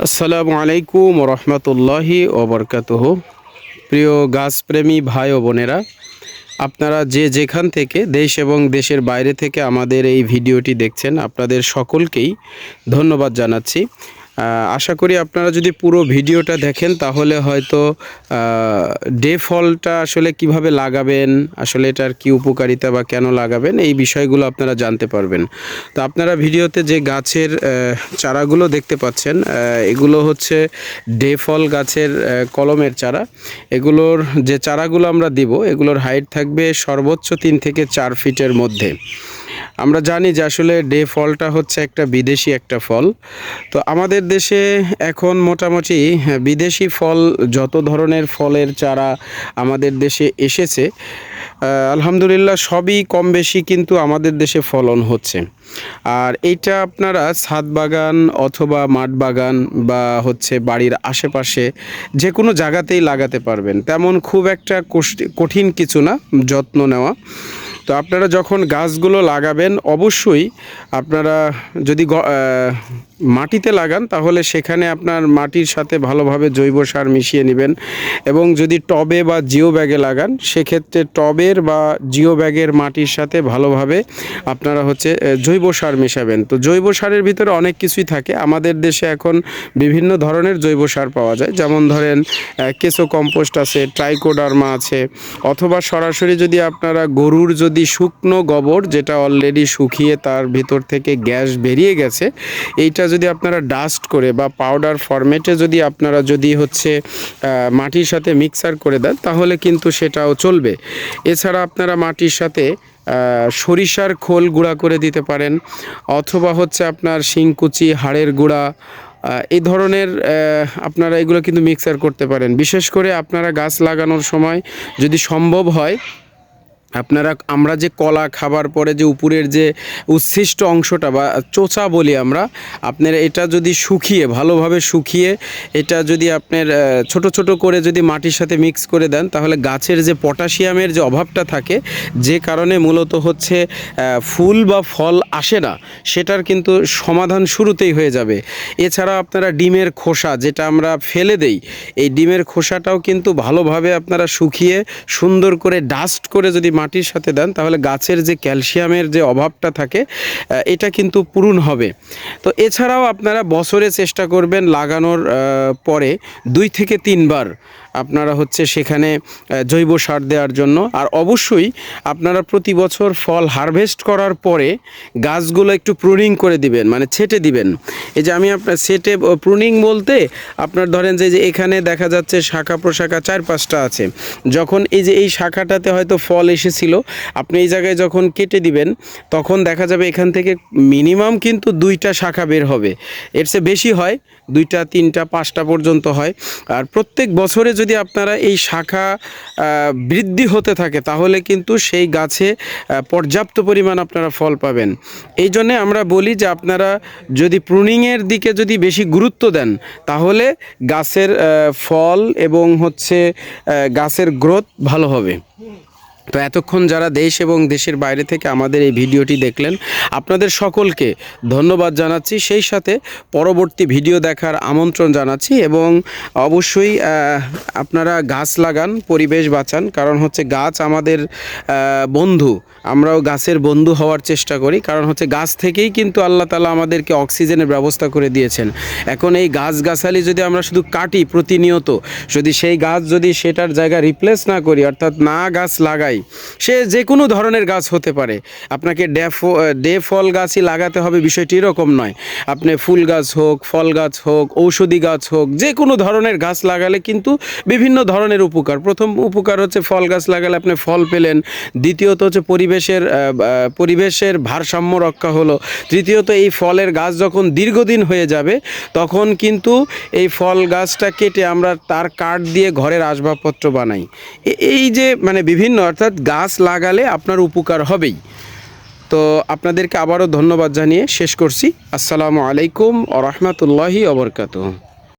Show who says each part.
Speaker 1: আসসালামু আলাইকুম রহমতুল্লাহি ওবরকাতহ। প্রিয় গাছপ্রেমী ভাই ও বোনেরা, আপনারা যে যেখান থেকে দেশ এবং দেশের বাইরে থেকে আমাদের এই ভিডিওটি দেখছেন, আপনাদের সকলকেই ধন্যবাদ জানাচ্ছি। আশা করি আপনারা যদি পুরো ভিডিওটা দেখেন, তাহলে হয়তো ডে ফলটা আসলে কীভাবে লাগাবেন, আসলে এটার কি উপকারিতা বা কেন লাগাবেন, এই বিষয়গুলো আপনারা জানতে পারবেন। তো আপনারা ভিডিওতে যে গাছের চারাগুলো দেখতে পাচ্ছেন এগুলো হচ্ছে ডে ফল গাছের কলমের চারা। এগুলোর যে চারাগুলো আমরা দিব, এগুলোর হাইট থাকবে সর্বোচ্চ তিন থেকে চার ফিটের মধ্যে। আমরা জানি যে আসলে ডে ফলটা হচ্ছে একটা বিদেশি একটা ফল। তো আমাদের দেশে এখন মোটামুটি হ্যাঁ, বিদেশি ফল যত ধরনের ফলের চারা আমাদের দেশে এসেছে আলহামদুলিল্লাহ সবই কম বেশি কিন্তু আমাদের দেশে ফলন হচ্ছে। আর এইটা আপনারা ছাদ বাগান অথবা মাঠ বাগান বা হচ্ছে বাড়ির আশেপাশে যে কোনো জায়গাতেই লাগাতে পারবেন। তেমন খুব একটা কঠিন কিছু না যত্ন নেওয়া। তো আপনারা যখন গাছগুলো লাগাবেন অবশ্যই আপনারা যদি মাটিতে লাগান, তাহলে সেখানে আপনার মাটির সাথে ভালোভাবে জৈব সার মিশিয়ে নেবেন। এবং যদি টবে বা জিও ব্যাগে লাগান, সেক্ষেত্রে টবের বা জিও ব্যাগের মাটির সাথে ভালোভাবে আপনারা হচ্ছে জৈব সার মেশাবেন। তো জৈব সারের ভিতরে অনেক কিছুই থাকে। আমাদের দেশে এখন বিভিন্ন ধরনের জৈব সার পাওয়া যায়। যেমন ধরেন কেঁচো কম্পোস্ট আছে, ট্রাইকোডার্মা আছে, অথবা সরাসরি যদি আপনারা গরুর যদি শুকনো গোবর, যেটা অলরেডি শুকিয়ে তার ভিতর থেকে গ্যাস বেরিয়ে গেছে, এইটা যদি আপনারা ডাস্ট করে বা পাউডার ফরম্যাটে যদি আপনারা যদি হচ্ছে মাটির সাথে মিক্সার করে দেন, তাহলে কিন্তু সেটাও চলবে। এছাড়া আপনারা মাটির সাথে সরিষার খোল গুঁড়া করে দিতে পারেন, অথবা হচ্ছে আপনার শিংকুচি, হাড়ের গুঁড়া এই ধরনের আপনারা এগুলো কিন্তু মিক্সার করতে পারেন। বিশেষ করে আপনারা গাছ লাগানোর সময় যদি সম্ভব হয় আপনারা আমরা যে কলা খাবার পরে যে উপরের যে উচ্ছিষ্ট অংশটা বা চোচা বলি আমরা, আপনার এটা যদি শুকিয়ে, ভালোভাবে শুকিয়ে এটা যদি আপনার ছোট ছোট করে যদি মাটির সাথে মিক্স করে দেন, তাহলে গাছের যে পটাশিয়ামের যে অভাবটা থাকে, যে কারণে মূলত হচ্ছে ফুল বা ফল আসে না, সেটার কিন্তু সমাধান শুরুতেই হয়ে যাবে। এছাড়া আপনারা ডিমের খোসা যেটা আমরা ফেলে দেই, এই ডিমের খোসাটাও কিন্তু ভালোভাবে আপনারা শুকিয়ে সুন্দর করে ডাস্ট করে যদি মাটির সাথে দেন, তাহলে গাছের যে ক্যালসিয়ামের যে অভাবটা থাকে এটা কিন্তু পূরণ হবে। তো এছাড়াও আপনারা বছরে চেষ্টা করবেন লাগানোর পরে দুই থেকে তিনবার আপনারা হচ্ছে সেখানে জৈব সার দেওয়ার জন্য। আর অবশ্যই আপনারা প্রতি বছর ফল হারভেস্ট করার পরে গাছগুলো একটু প্রুনিং করে দিবেন মানে ছেটে দিবেন। এই যে আমি আপনার সেটে প্রুনিং বলতে আপনার ধরেন যে এখানে দেখা যাচ্ছে শাখা প্রশাখা চার পাঁচটা আছে। যখন এই যে এই শাখাটাতে হয়তো ফল এসেছিল, আপনি এই জায়গায় যখন কেটে দিবেন, তখন দেখা যাবে এখান থেকে মিনিমাম কিন্তু দুইটা শাখা বের হবে। এর চেয়ে বেশি হয়, দুইটা, তিনটা, পাঁচটা পর্যন্ত হয়। আর প্রত্যেক বছরে যদি আপনারা এই শাখা বৃদ্ধি হতে থাকে, তাহলে কিন্তু সেই গাছে পর্যাপ্ত পরিমাণ আপনারা ফল পাবেন। এই জন্যে আমরা বলি যে আপনারা যদি প্রুনিংয়ের দিকে যদি বেশি গুরুত্ব দেন, তাহলে গাছের ফল এবং হচ্ছে গাছের গ্রোথ ভালো হবে। তো এতক্ষণ যারা দেশ এবং দেশের বাইরে থেকে আমাদের এই ভিডিওটি দেখলেন, আপনাদের সকলকে ধন্যবাদ জানাচ্ছি। সেই সাথে পরবর্তী ভিডিও দেখার আমন্ত্রণ জানাচ্ছি এবং অবশ্যই আপনারা গাছ লাগান, পরিবেশ বাঁচান, কারণ হচ্ছে গাছ আমাদের বন্ধু। আমরাও গাছের বন্ধু হওয়ার চেষ্টা করি, কারণ হচ্ছে গাছ থেকেই কিন্তু আল্লাহ তালা আমাদেরকে অক্সিজেনের ব্যবস্থা করে দিয়েছেন। এখন এই গাছগাছালি যদি আমরা শুধু কাটি প্রতিনিয়ত, যদি সেই গাছ যদি সেটার জায়গা রিপ্লেস না করি, অর্থাৎ না গাছ লাগাই সে যে কোনো ধরনের গাছ হতে পারে। আপনাকে ড্যাফো ডে ফল গাছই লাগাতে হবে, বিষয়টি এরকম নয়। আপনি ফুল গাছ হোক, ফল গাছ হোক, ঔষধি গাছ হোক, যে কোনো ধরনের গাছ লাগালে কিন্তু বিভিন্ন ধরনের উপকার। প্রথম উপকার হচ্ছে ফল গাছ লাগালে আপনি ফল পেলেন। দ্বিতীয়ত হচ্ছে পরিবেশের পরিবেশের ভারসাম্য রক্ষা হলো। তৃতীয়ত এই ফলের গাছ যখন দীর্ঘদিন হয়ে যাবে, তখন কিন্তু এই ফল গাছটা কেটে আমরা তার কাঠ দিয়ে ঘরের আসবাবপত্র বানাই। এই যে মানে বিভিন্ন অর্থাৎ গাছ লাগালে আপনার উপকার হবেই। তো আপনাদেরকে আবারও ধন্যবাদ জানিয়ে শেষ করছি। আসসালামু আলাইকুম ও রহমতুল্লাহি অবরকাত